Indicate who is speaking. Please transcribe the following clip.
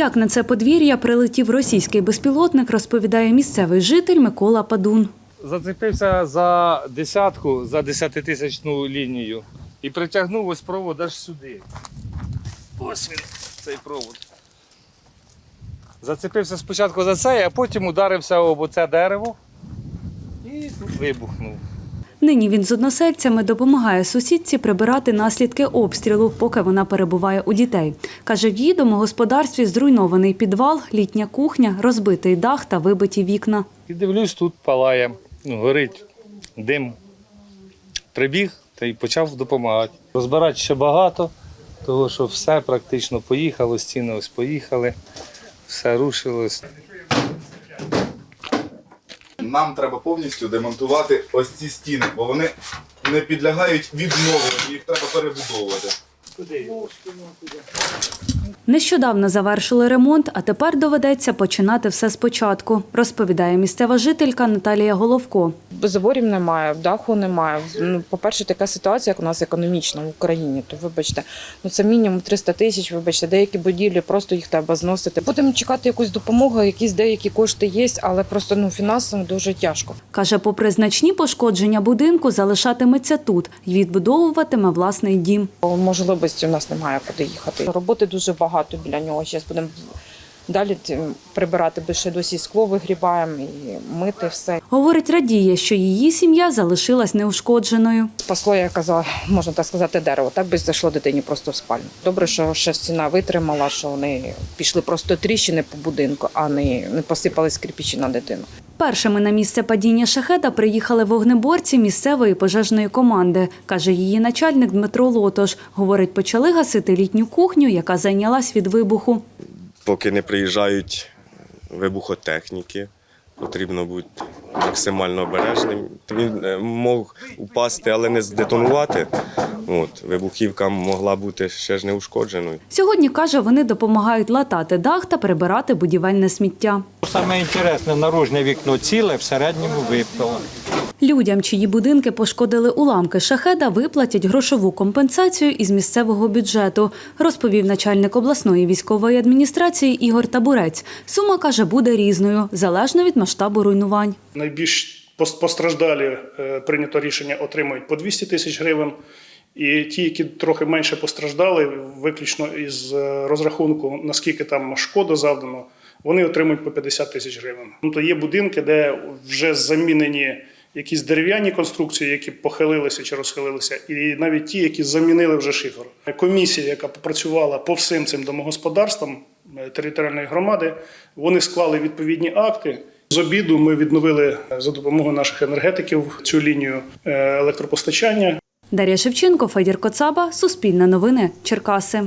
Speaker 1: Як на це подвір'я прилетів російський безпілотник, розповідає місцевий житель Микола Падун.
Speaker 2: Зацепився за десятку, за десятитисячну лінію і притягнув ось провод аж сюди. Ось він, цей провод. Зацепився спочатку за цей, а потім ударився об оце дерево і вибухнув.
Speaker 1: Нині він з односельцями допомагає сусідці прибирати наслідки обстрілу, поки вона перебуває у дітей. Каже, в її домогосподарстві зруйнований підвал, літня кухня, розбитий дах та вибиті вікна.
Speaker 2: І дивлюсь, тут палає, ну, горить дим. Прибіг та й почав допомагати. Розбирати ще багато, тому що все практично поїхало, стіни ось поїхали, все рушилось.
Speaker 3: Нам треба повністю демонтувати ось ці стіни, бо вони не підлягають відновленню, їх треба перебудовувати.
Speaker 1: Нещодавно завершили ремонт, а тепер доведеться починати все спочатку, розповідає місцева жителька Наталія Головко.
Speaker 4: Заборів немає, даху немає. Ну, по-перше, така ситуація, як у нас економічна в Україні, то вибачте, ну це мінімум 300 тисяч, вибачте, деякі будівлі, просто їх треба зносити. Будемо чекати якусь допомогу, якісь деякі кошти є, але просто ну фінансово дуже тяжко.
Speaker 1: Каже, попри значні пошкодження будинку, залишатиметься тут і відбудовуватиме власний дім.
Speaker 4: Можливості у нас немає куди їхати. Роботи дуже багато біля нього. Зараз будемо далі прибирати більше досі скло вигрібаємо і мити все.
Speaker 1: Говорить, радіє, що її сім'я залишилась неушкодженою.
Speaker 4: Спасло, я казала, можна так сказати, дерево. Так би зайшло дитині просто в спальню. Добре, що ще стіна витримала, що вони пішли просто тріщини по будинку, а не, не посипались кирпичі на дитину.
Speaker 1: Першими на місце падіння шахеда приїхали вогнеборці місцевої пожежної команди, каже її начальник Дмитро Лотош. Говорить, почали гасити літню кухню, яка зайнялась від вибуху.
Speaker 5: Поки не приїжджають вибухотехніки, потрібно бути максимально обережним. Він е, мог упасти, але не здетонувати. От, вибухівка могла бути ще ж неушкодженою.
Speaker 1: Сьогодні каже, вони допомагають латати дах та прибирати будівельне сміття.
Speaker 6: Саме інтересне, наружне вікно ціле, в середньому випало.
Speaker 1: Людям, чиї будинки пошкодили уламки шахеда, виплатять грошову компенсацію із місцевого бюджету, розповів начальник обласної військової адміністрації Ігор Табурець. Сума каже, буде різною, залежно від масштабу руйнувань.
Speaker 7: Найбільш постраждалі е, прийнято рішення отримують по 200 тисяч гривень. І ті, які трохи менше постраждали, виключно із е, розрахунку, наскільки там шкода завдано, вони отримують по 50 тисяч гривень. Ну, то є будинки, де вже замінені якісь дерев'яні конструкції, які похилилися чи розхилилися, і навіть ті, які замінили вже шифер. Комісія, яка попрацювала по всім цим домогосподарствам е, територіальної громади, вони склали відповідні акти. З обіду ми відновили е, за допомогою наших енергетиків цю лінію е, електропостачання.
Speaker 1: Дар'я Шевченко, Федір Коцаба, Суспільне новини, Черкаси.